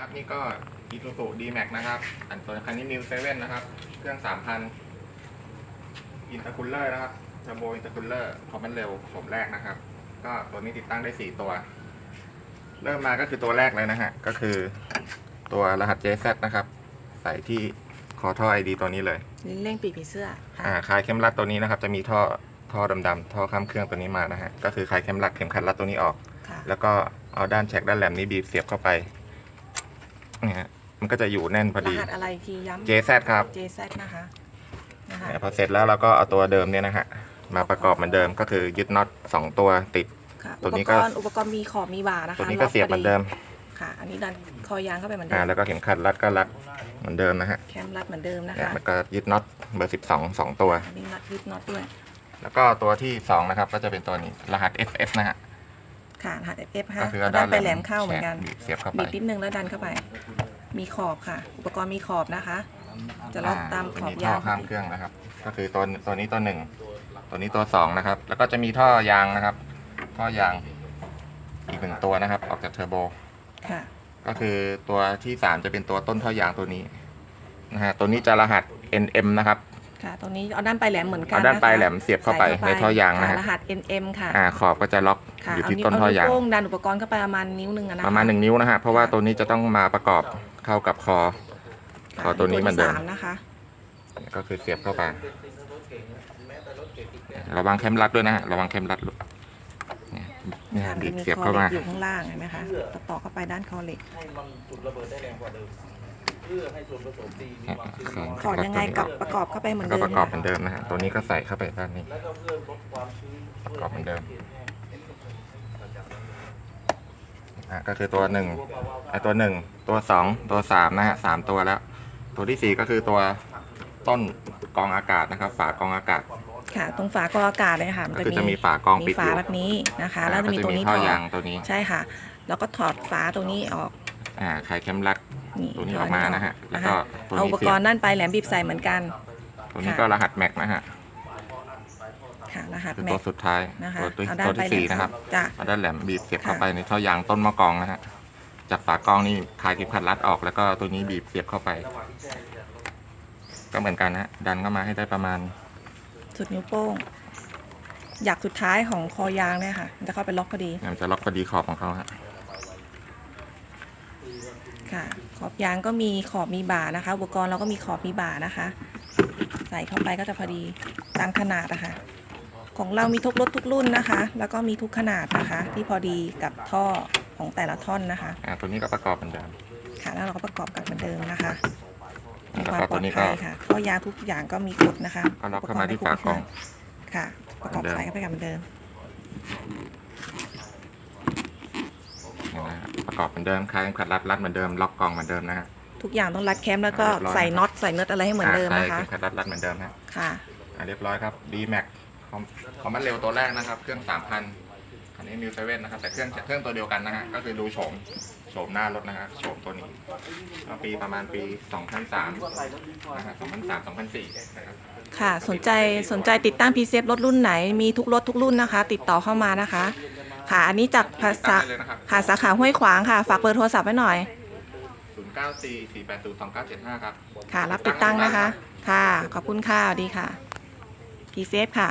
ครับ นี่ก็ Isuzu D-Max นะครับ อันตัวคันนี้ New 7นะครับ เครื่อง3,000อินเตอร์คูลเลอร์นะครับเทอร์โบอินเตอร์คูลเลอร์คอมมันเร็วโฉมแรกนะครับ ก็ตัวนี้ติดตั้งได้4ตัว เริ่มมาก็คือตัวแรกเลยนะฮะ ก็คือตัวรหัส JZ นะครับ ใส่ที่คอท่อ ID ตัวนี้เลย ลิ้นเร่งปีกผีเสื้อค่ะอ่าคลายเข็มรัดตัวนี้นะครับ จะมีท่อท่อดำๆท่อข้ามเครื่องตัวนี้มานะฮะ ก็คือคลายเข็มรัดเข็มขัดรัดตัวนี้ออก ค่ะแล้วก็เอาด้านแฉกด้านแหลมนี้บีบเสียบเข้าไป เนี่ยฮะมันก็จะอยู่แน่นพอรดี หัสอะไรทีย้ำ JZ ครับ JZ นะคะนะคะเนี่ยพอเสร็จแล้วเราก็เอาตัวเดิมเนี่ยนะฮะมาประกอบเหมือนเดิมก็คือยึดน็อตสองตัวติด ค่ะตัวอุปนี้กก็รณ์อุปกรณ์มีขอบมีบ่านะคะตัวนี้ก็เสียบเหมือนเดิมค่ะ อันนี้ดันคอยางเข้าไปเหมือนเดิอ่ามแล้วก็เข็มขัดรัดก็รัดเหมือนเดิมนะฮะแคมรัดเหมือนเดิมนะเนี่ยคะมันก็ยึดน็อตเบอร์สิบสองสองตัว อันนี้น็อตยึดน็อตด้วยแล้วก็ตัวที่สองนะครับก็จะเป็นตัวนี้รหัส FF นะฮะ ค่ะรหัส F ก็ค่ะคือเอาเอาด้าด้านนไปแหลมเข้าเหมือนกันแฉบีบเสียบเข้าไปบีบนิดนึงแล้วดันเข้าไป มีขอบค่ะ อุปกรณ์มีขอบนะคะ จะล็อกตามขอบเป็นยาท่วอข้ามเครื่องนะครับ ก็คือตัวตัวนี้ตัวหนึ่งตัวนี้ตัวสองนะครับ แล้วก็จะมีท่อยางนะครับ ท่อยางอีกหนึ่งตัวนะครับ ออกจากเทอร์โบ ค่ะ ก็คือตัวที่สามจะเป็นตัวต้นท่อยางตัวนี้นะฮะตัวนี้จะรหัส NM นะครับ ค่ะตรงนี้เอาด้านปลายแหลมเหมือนกันเอาด้านปลายะคะแหลมเสียบเข้าไปใส่ในท่อยางนะฮะค่รหัส NM ค่ะอ่าขอบก็จะล็อกค่ะอยู่เอาที่นิ้วต้นเอาท่อนิ้วยางโป้งดันอุปกรณ์เข้าไปประมาณนิ้วหนึ่งอะนะคะประมาณหนึ่งนิ้วนะฮะเพราะว่าตัวนี้จะต้องมาประกอบเข้ากับคอค่ะขอตัวนี้เหมือนเดิมที่สามนะคะก็คือเสียบเข้าไประวังแคมรัดด้วยนะฮะระวังแคมรัดหลุดเนี่ยเนี่ยค่ะบีบจะมีเสียบคอเข้าเหล็มากอยู่ข้างล่างเห็นไหมคะต่อต่อเข้าไปด้านคอเหล็กให้มันจุดระเบิดได้แรงกว่าเดิม เพื่อให้ส่วนผสมดีมีความชื้นน้อยขอยังไงกับประกอบเข้าไปเหมือนก็เดิมประกอบเหมือนเดิมนะฮะตัวนี้ก็ใส่เข้าไปด้านนี้ แล้วก็เพื่อลดความชื้นประกอบเหมือนเดิมพื่ให้เขแห้งอะก็คือตัวหนึ่งไอตัวหนึ่งตัวสองตัวสามนะฮะสามตัวแล้ว ตัวที่สี่ก็คือตัวต้นกรองอากาศนะครับ ฝากรองอากาศ ค่ะ ตรงฝากรองอากาศเลยค่ะก็คือจะมีฝากรองปิดมีอฝายู่แบบนี้นะคะ แล้วจะมีก็ตรงนี้ท่ถออดยางตัวนี้ ใช่ค่ะ แล้วก็ถอดฝาตรงนี้ออก อ่าไขเข็มรัดนี่ ตัวนี้ถออกมานะฮะแล้วก็นะคะตัวเอานี้อุปเสีกยรบณ์ด้านปลายแหลมบีบใส่เหมือนกันตัวนี้ก็รหัสแม็กนะฮะค่ะรหัสคือแม็ตัวกสุดท้ายนะคะตัวตัวเอาด้าตันวปลาที่ยแหลสี่มนะครับจ้ะ เอาด้านแหลมบีบเสียบเข้าค่ะ ไปในท่อยางต้นมะกองนะฮะจากฝากรองนี่คลายเข็มขัดรัดออก แล้วก็ตัวนี้บีบเสียบเข้าไป ก็เหมือนกันนะฮะดันเข้ามาให้ได้ประมาณ สุดนิ้วโป้งอยากสุดท้ายของคอยางเนี่ยค่ะมันจะเข้าไปล็อกพอดีเนี่ยมันจะล็อกพอดีขอบของเขาฮะค่ะ ขอบยางก็มีขอบมีบ่านะคะ อุปกรณ์เราก็มีขอบมีบ่านะคะ ใส่เข้าไปก็จะพอดีตามขนาดนะคะของเรามีทุกรถทุกรุ่นนะคะ แล้วก็มีทุกขนาดนะคะ ที่พอดีกับท่อของแต่ละท่อนนะคะอ่าตัวนี้ก็ประกอบเหมือนเดิมค่ะแล้วเราก็ประกอบกันเหมือนเดิมนะคะมีแล้วความก็ปลตัอวดนี้ก็ภัยค่ะท่อยางทุกอย่างก็มีกฎนะคะก็ล็อกเข้ามาที่ฝากล่องค่ะ ประกอบเหมือนเดิมใส่เข้าไปกันเหมือนเดิมเนี่ยนะฮะประกอบเหมือนเดิมคลายเข็มขัดรัดรัดเหมือนเดิมล็อกกล่องเหมือนเดิมนะฮะ ทุกอย่างต้องรัดแคมแล้วก็เรียบร้อย ใส่น็อตใส่เน็อตอะไรให้เหมือนเดิมอ่านะคลายคะ เข็มขัดรัดรัดเหมือนเดิมฮะค่ะ อ่าเรียบร้อยครับ D Max ของของมันเร็วตัวแรกนะครับ เครื่อง3,000คันนี้ New 7นะครับแต่เครื่องเครื่องตัวเดียวกันนะฮะก็คือดูโฉมโฉมหน้ารถนะฮะโฉมตัวนี้ก็ปีประมาณปี2003นะฮะ2003 2004นะครับ ค่ะ สนใจสนใจติดตั้งพีเซฟรถรุ่นไหน มีทุกรถทุกรุ่นนะคะ ติดต่อเข้ามานะคะ ค่ะ อันนี้จากภาษาติดตั้งได้เลยนะครับค่ะสาขาห้วยขวางค่ะ ฝากเบอร์โทรศัพท์ไว้หน่อย094 480 2975ครับ ค่ะ รับติดตั้งนะคะ ค่ะ ขอบคุณค่ะสวัสดีค่ะพีเซฟค่ะ